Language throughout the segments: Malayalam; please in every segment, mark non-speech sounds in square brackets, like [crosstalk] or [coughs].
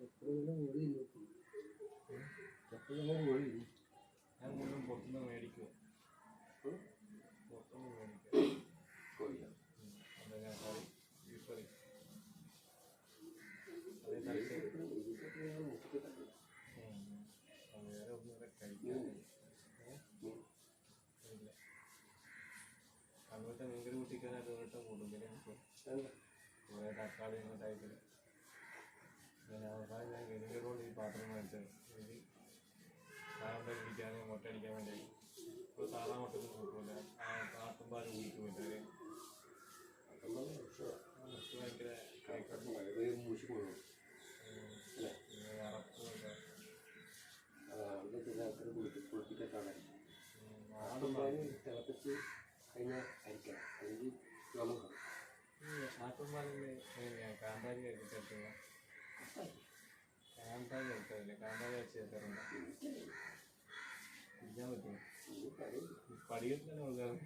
എപ്പോഴും കോഴി നോക്കും എപ്പോഴും കോഴി ഞാൻ മുഴുവൻ പുറത്തുനിന്ന് മേടിക്കുക പുറത്തുനിന്ന് മേടിക്കുക വേറെ ഒന്നും കഴിക്കാനില്ല ഇല്ല അങ്ങോട്ട് മീൻകറി കുട്ടിക്കാനായിട്ട് കൂടും പിന്നെ ഇപ്പോൾ കുറേ തക്കാളി എന്ന ടൈപ്പിൽ ഞാൻ അവസാനം ഞാൻ വിനിഗർ കൊണ്ട് ഈ പാത്രം ഇത് സാറിന്റെ കുടിക്കാനും മുട്ട അടിക്കാൻ വേണ്ടി. ഇപ്പോൾ സാധാ മുട്ടൊന്നും കൂട്ടില്ല ആ കാട്ടുമ്പാൽ കുടിക്കുമില്ല കാന്താരി കഴിക്കാറില്ല കാന്താരി വെച്ച് ചേർക്കാറുണ്ട് കുടിക്കാൻ പറ്റും പടിയിൽ തന്നെ കൊടുക്കാറ്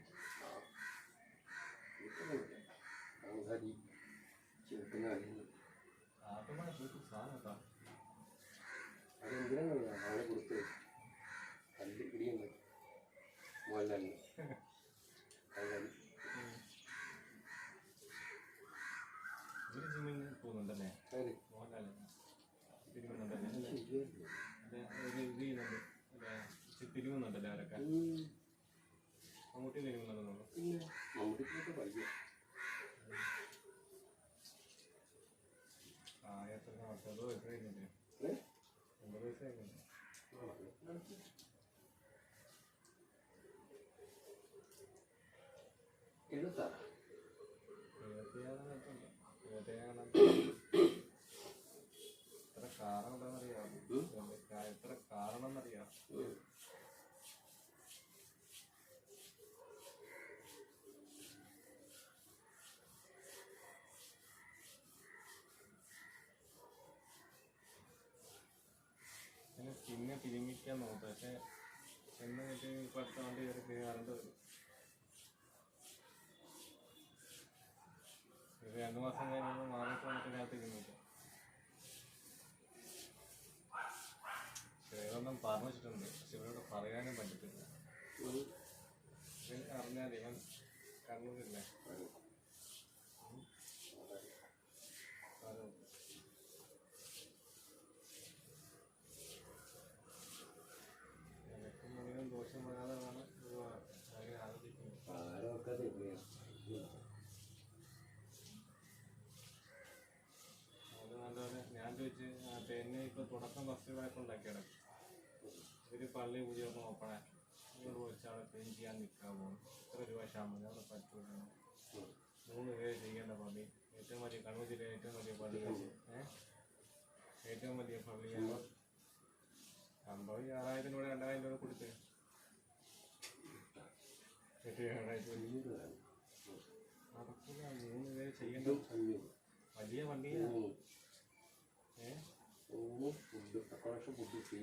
സൂപ്പർ സാധനം കേട്ടോ അതെന്തിനാണ് ആളെ കൊടുത്ത് കല്ല് പിടിയുണ്ട് മോഹൻലാലിന് കാന്താരി ഇവർ ജിമ്മിൽ പോകുന്നുണ്ടല്ലേ അതെ മോഹൻലാൽ തിരുമുന്നുണ്ടല്ലേ അതെ ഒരു ഇത് ചെയ്യുന്നുണ്ട് തിരുമുന്നുണ്ടല്ലേ അവരൊക്കെ? മമ്മൂട്ടി തിരുമുന്നുണ്ടെന്നുള്ളു മമ്മൂട്ടിക്കൊക്കെ വയ്യ ആ എത്ര പത്തോ വയസ്സ് കഴിഞ്ഞില്ലേ? ഒമ്പത് വയസ്സ് കഴിഞ്ഞില്ലേ എഴുപത്താറ്. ഇരുപത്തിയാറാം [coughs] പിന്നെ തിരുമിക്കാൻ നോക്കും. പക്ഷെ എന്നിട്ട് ഇപ്പം അടുത്ത വണ്ടി കയറി കയറേണ്ടി വരും ഇത് രണ്ടു മാസം കഴിയുമ്പോൾ മാറിയിട്ട് വന്നിട്ടിനകത്ത് ഇരുന്നില്ല ഇവരൊന്നും പറഞ്ഞു വെച്ചിട്ടുണ്ട് പക്ഷെ ഇവരോട് പറയാനും പറ്റത്തില്ല. ഇവൻ അറിഞ്ഞാലേ ഞാൻ കണ്ണൂരില്ലേ പള്ളി ഓപ്പണാക്കി ഇങ്ങോട്ട് വിളിച്ച് അവിടെ ക്ലീൻ ചെയ്യാൻ നിൽക്കാൻ പോകും എത്ര രൂപ ശമ്പളം അവിടെ പറ്റൂല മൂന്ന് പേര് ചെയ്യേണ്ട പള്ളി ഏറ്റവും വലിയ കണ്ണൂർ ജില്ലയിലെ ഏറ്റവും വലിയ പള്ളി ഏറ്റവും വലിയ പള്ളിയാണ് ഈ ആറായിരം രൂപ രണ്ടായിരം രൂപ കൊടുത്ത് നടക്കില്ല മൂന്ന് പേര് ചെയ്യേണ്ട വലിയ പള്ളിയാണ് ഏഹ് ഫുഡ് അക്കോമഡേഷൻ ഫുഡ് ഫ്രീ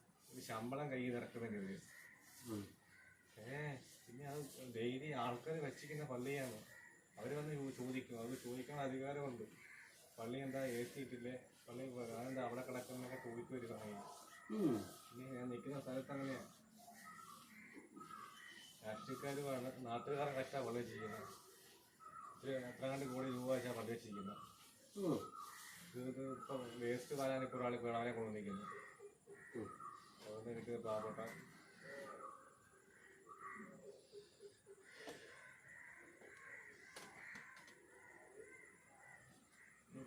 ഒരു ശമ്പളം കയ്യിൽ ഇറക്കുന്നതിന് ഏ പിന്നെ അത് ഡെയിലി ആൾക്കാർ വെച്ചിരിക്കുന്ന പള്ളിയാണ്. അവർ വന്ന് ചോദിക്കും. അവർ ചോദിക്കാൻ അധികാരമുണ്ട്. പള്ളി എന്താ ഇട്ടില്ലേ പള്ളി അതെന്താ അവിടെ കിടക്കുന്നൊക്കെ ചോദിക്കും ഒരു സമയം ഞാൻ നിൽക്കുന്ന സ്ഥലത്ത് അങ്ങനെയാണ് രാഷ്ട്രീയക്കാർ നാട്ടുകാരെ കഷ്ടാ പള്ളി ചെയ്യുന്നത് എത്ര കണ്ട് കോടി രൂപ വെച്ചാൽ പള്ളി വെച്ചിരിക്കുന്നത്. വേസ്റ്റ് വരാനൊക്കെ ഒരാൾ വേണാലെ കൊണ്ട് എനിക്ക് പാവപ്പെട്ട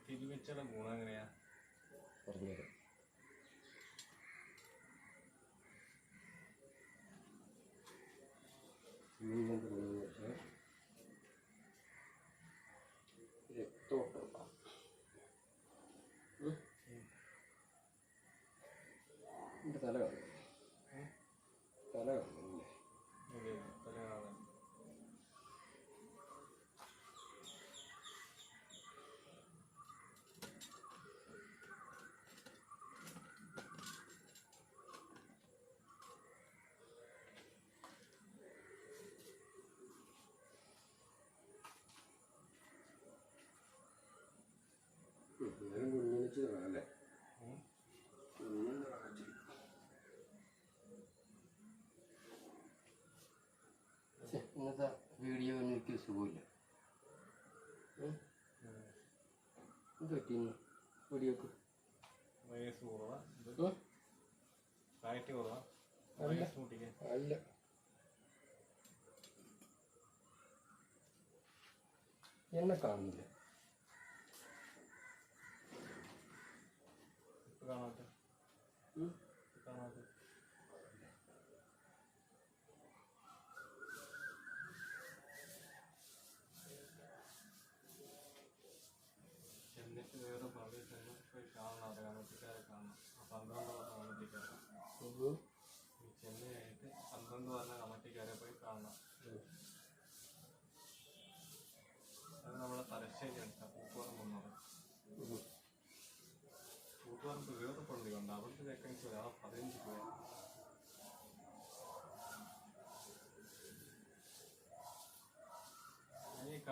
തിരുവച്ചയുടെ ഗുണം എങ്ങനെയാ? പറഞ്ഞുതരാം. ഇങ്ങനത്തെ ഇന്നത്തെ വീഡിയോ എനിക്ക് സുഖമില്ല. പറ്റിന്ന് വീഡിയോക്ക്? അല്ല. എന്നെ കാണുന്നില്ല. കാണാത്ത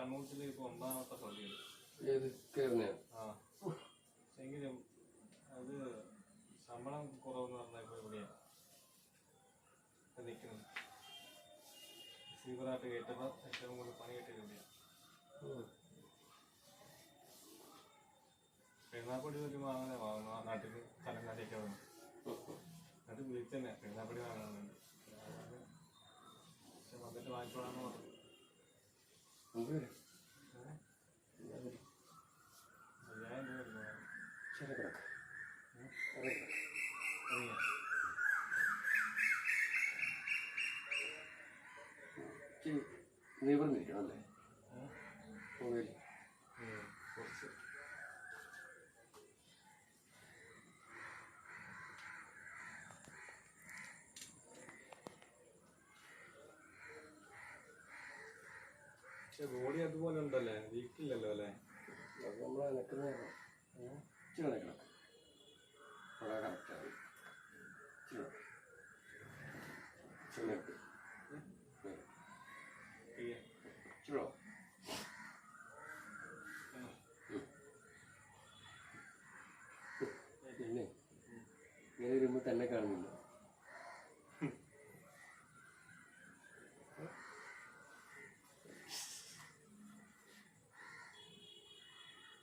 ഈ കണ്ണൂട്ടിൽ ഒന്നാമത്തെ പള്ളിയുണ്ട് ഏത് കയറുന്ന ആ. എങ്കിലും അത് ശമ്പളം കുറവെന്ന് പറഞ്ഞാൽ ഇപ്പൊ ഇവിടെയാണ് നിൽക്കുന്നത് സീവറായിട്ട് കയറ്റുമ്പോൾ ഏറ്റവും കൂടുതൽ പണി കിട്ടിയത് ഇവിടെയാണ് പെരുന്നാപ്പൊടി ഒരു വാങ്ങണേ വാങ്ങുന്നു ആ നാട്ടിൽ കാട്ടിയൊക്കെ വന്നു. അത് വിളിച്ചന്നെ. പെരുന്നാപ്പൊടി വാങ്ങാനുണ്ട് പക്ഷെ വന്നിട്ട് വാങ്ങിച്ചോളാന്ന് പറഞ്ഞു എന്തുവരെ ഏഹ്? പക്ഷെ ബോഡി അതുപോലെ ഉണ്ടല്ലേ? വീക്കില്ലല്ലോ അല്ലേ? അത് നമ്മൾ നിൽക്കുന്ന ഇച്ചിരി നിൽക്കണം വളരെ കറക്റ്റാണ് ഇച്ചിരി ഇച്ചിരി നിൽക്ക് ചെയ്യാം ഇച്ചിരോ പിന്നെ ഇങ്ങനെ വരുമ്പോൾ തന്നെ കാണുന്നില്ല